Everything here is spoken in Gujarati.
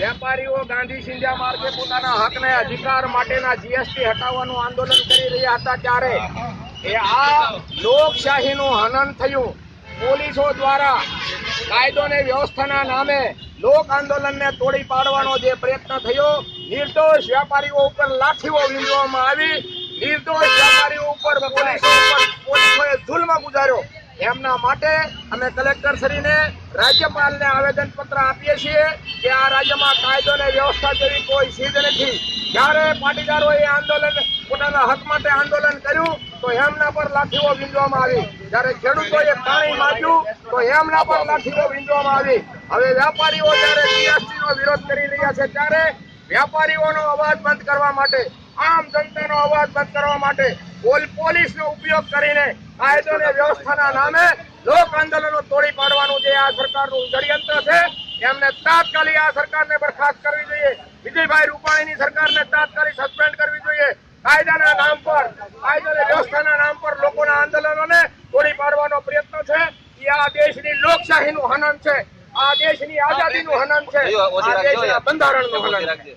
વેપારીઓ ગાંધી સિંધિયા માર્ગે પોતાના હકને અધિકાર માટેના જીએસટી હટાવવાનું આંદોલન કરી રહ્યા હતા ત્યારે એ આ લોકશાહીનું હનન થયું. પોલીસો દ્વારા કાયદો ને વ્યવસ્થાના નામે લોક આંદોલનને તોડી પાડવાનો જે પ્રયત્ન થયો, નિર્દોષ વેપારીઓ ઉપર લાઠીઓ વીંધવામાં આવી. નિર્દોષ વેપારીઓ ઉપર પોલીસો ઉપર પોલીસોએ જુલ્મ ગુજાર્યો. એમના માટે અમે કલેક્ટર શ્રીને રાજ્યપાલને આવેદન પત્ર આપીએ છીએ કે આ રાજ્યમાં કાયદો અને વ્યવસ્થા જેવી કોઈ સિદ્ધ નથી. જ્યારે પાટીદારોએ આંદોલન, પોતાના હક માટે આંદોલન કર્યું, તો એમના પર લાઠીઓ વીંધવામાં આવી. જ્યારે ખેડૂતોએ પાણી માંગ્યું તો એમના પર લાઠીઓ વીંધવામાં આવી. હવે વેપારીઓ જ્યારે જીએસટી નો વિરોધ કરી રહ્યા છે, ત્યારે વેપારીઓનો અવાજ બંધ કરવા માટે, આમ જનતાનો અવાજ બંધ કરવા માટે પોલ પોલીસનો ઉપયોગ કરીને કાયદો અને વ્યવસ્થાના નામે લોક આંદોલનો તોડી પાડવાનું જે આ સરકારનું ષડયંત્ર છે, એમને તાત્કાલિક આ સરકારને બરખાસ્ત કરવી જોઈએ. વિજયભાઈ રૂપાણીની સરકારને તાત્કાલિક સસ્પેન્ડ કરવી જોઈએ. કાયદાના નામ પર, કાયદો અને વ્યવસ્થાના નામ પર લોકોના આંદોલનોને તોડી પાડવાનો પ્રયત્ન છે. એ આ દેશની લોકશાહીનું હનન છે. આ દેશની આઝાદીનું હનન છે. આ દેશના બંધારણનું હનન છે.